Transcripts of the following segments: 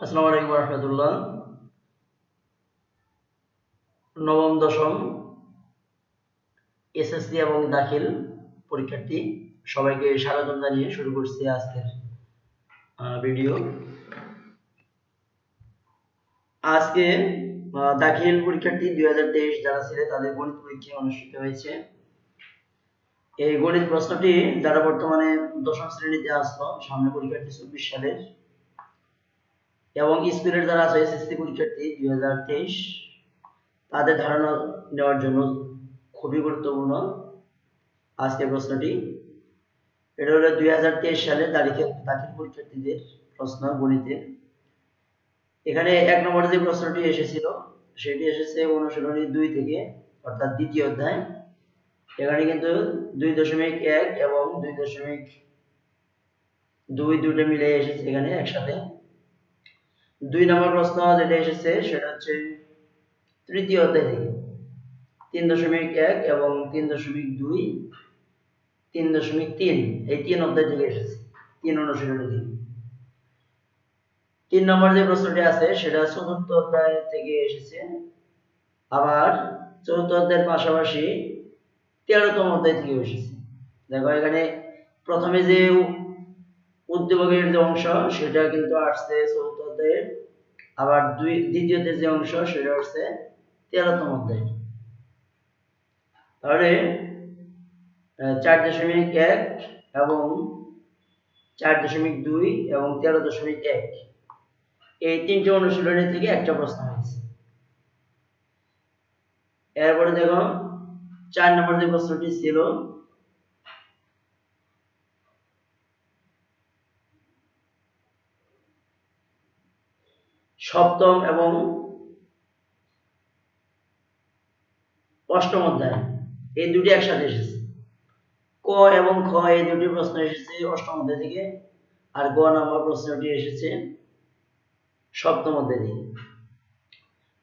আসসালামু আলাইকুম রহমতুল্লাহ নবম, দশম এসএসসি এবং দাখিল পরীক্ষার্থী, সবাইকে স্বাগতম জানিয়ে শুরু করছি আজকের ভিডিও আজকে দাখিল পরীক্ষার্থী দুই হাজার তেইশ যারা ছিল তাদের গণিত পরীক্ষা অনুষ্ঠিত হয়েছে। এই গণিত প্রশ্নটি যারা বর্তমানে দশম শ্রেণীতে আসলো, সামনে পরীক্ষার্থী চব্বিশ সালের এবং স্কুলের যারা আছে, এসএসসি পরীক্ষার্থী দুই হাজার তেইশ, তাদের ধারণা নেওয়ার জন্য খুবই গুরুত্বপূর্ণ আজকের প্রশ্নটি। এটা হলো দুই হাজার তেইশ সালে দাখিল দাখিল পরীক্ষার্থীদের প্রশ্ন গণিতের। এখানে এক নম্বরে যে প্রশ্নটি এসেছিল, সেটি এসেছে অনুশীলনী দুই থেকে, অর্থাৎ দ্বিতীয় অধ্যায়। এখানে কিন্তু দুই দশমিক এক এবং দুই দশমিক দুই দুটো মিলে এসেছে এখানে একসাথে। দুই নম্বর প্রশ্ন যেটা এসেছে সেটা হচ্ছে তৃতীয় অধ্যায় থেকে। তিন দশমিক এক এবং তিন দশমিক দুই, তিন দশমিক তিন, এই তিন অধ্যায় থেকে এসেছে। তিন অনুশীলনী থেকে। তিন নম্বর যে প্রশ্নটি আছে সেটা চতুর্থ অধ্যায় থেকে এসেছে। আবার চতুর্থ অধ্যায়ের পাশাপাশি তেরোতম অধ্যায় থেকে এসেছে। দেখো, এখানে প্রথমে যে উদ্যোগের যে অংশ সেটা কিন্তু আসছে চতুর্থ অধ্যায়ের আবার দুই, দ্বিতীয়তে যে অংশ সেটা হচ্ছে তেরোতম অধ্যায়। তাহলে চার দশমিক এক এবং চার দশমিক দুই এবং তেরো দশমিক এক। এই তিনটে অনুশীলনী থেকে একটা প্রশ্ন হয়েছে। এরপরে দেখো, চার নম্বর যে প্রশ্নটি ছিল সপ্তম এবং অষ্টম অধ্যায়, এই দুটি একসাথে এসেছে। ক এবং খ এই দুটি প্রশ্ন এসেছে অষ্টম অধ্যায় থেকে, আর গ নম্বর প্রশ্নটি এসেছে সপ্তম অধ্যায় থেকে।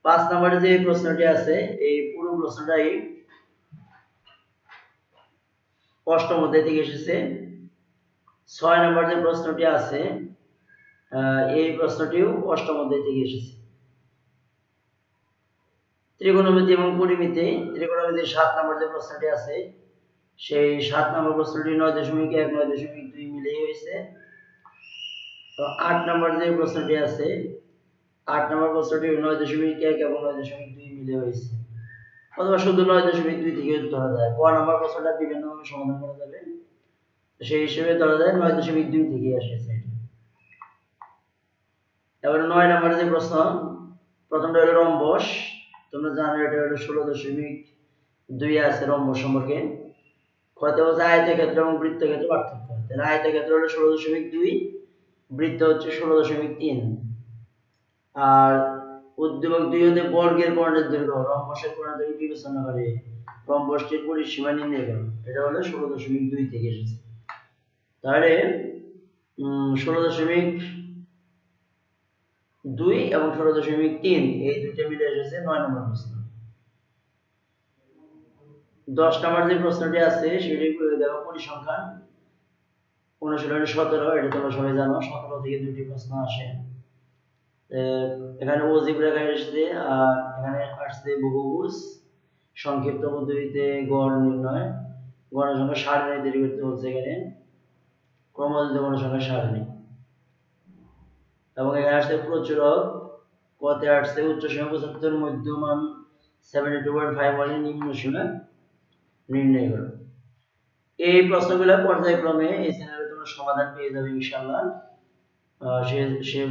পাঁচ নম্বরে যে প্রশ্নটি আছে, এই পুরো প্রশ্নটাই অষ্টম অধ্যায় থেকে এসেছে। ছয় নম্বর যে প্রশ্নটি আছে এই প্রশ্নটিও অষ্টম অধ্যায় থেকে এসেছে। ত্রিকোণমিতি এবং পরিমিতি, ত্রিকোণমিতির সাত নম্বর যে প্রশ্নটি আছে, সেই সাত নম্বর প্রশ্নটি নয় দশমিক এক, নয় দশমিক দুই মিলেই হয়েছে। তো আট নম্বর যে প্রশ্নটি আছে, আট নম্বর প্রশ্নটি নয় দশমিক এক এবং নয় দশমিক দুই মিলে হয়েছে। অথবা শুধু নয় দশমিক দুই থেকে ধরা যায়। ক নম্বর প্রশ্নটা বিভিন্নভাবে সমাধান করা যাবে। সেই হিসেবে ধরা যায় নয় দশমিক দুই থেকে এসেছে এবারে নয় নম্বরের যে প্রশ্ন, প্রথমটা হলো রম্বস, তোমরা জানো এটা হলো ষোলো দশমিক দুই আছে রম্বস সম্পর্কে। কত বলছে আয়তক্ষেত্র এবং বৃত্তক্ষেত্র পার্থক্য। তাহলে আয়তক্ষেত্র হলো ষোলো দশমিক দুই, বৃত্ত হচ্ছে ষোলো দশমিক তিন। আর উদ্দীপক দুই হতে বর্গের কোণের দৈর্ঘ্য, রম্বসের কোণের দৈর্ঘ্য বিবেচনা করে রম্বসটির পরিসীমা নির্ণয় করো। এটা হলো ষোলো দশমিক দুই থেকে এসেছে। তাহলে ষোলো দশমিক দুই এবং ষোলো দশমিক তিন, এই দুইটা মিলে এসেছে নয় নম্বর প্রশ্ন। দশ নম্বর যে প্রশ্নটি আছে, সেটি দেখো পরিসংখ্যান। অনুশীলনী সতেরো, এটা তোমরা সবাই জানো, সতেরো থেকে দুটি প্রশ্ন আসে। এখানে অজীব রেখা এসেছে, আর এখানে আসছে বহুভুজ। সংক্ষিপ্ত পদ্ধতিতে গড় নির্ণয়। গণের সংখ্যা সারণী তৈরি করতে বলছে এখানে। ক্রমযুক্ত গণসংখ্যা সারণী এবং এখানে আসছে প্রচুরক। কতে আসছে উচ্চ সীমা পঁচাত্তর মধ্যমান সেভেন্টি টু পয়েন্ট ফাইভ মানে নিম্ন সীমা নির্ণয় করো। এই প্রশ্নগুলো পর্যায়ক্রমে এই চ্যানেলে তোমরা সমাধান পেয়ে যাবে ইনশাল্লাহ সে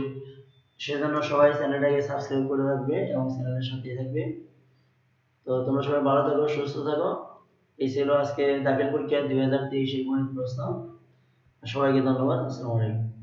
সেজন্য সবাই চ্যানেলটাকে সাবস্ক্রাইব করে রাখবে এবং চ্যানেলের সাথে থাকবে। তো তোমরা সবাই ভালো থাকো, সুস্থ থাকো। এই ছিল আজকে দাখিল পরীক্ষা দুই হাজার তেইশের গণিত প্রশ্ন। সবাইকে ধন্যবাদ, আসসালামু আলাইকুম।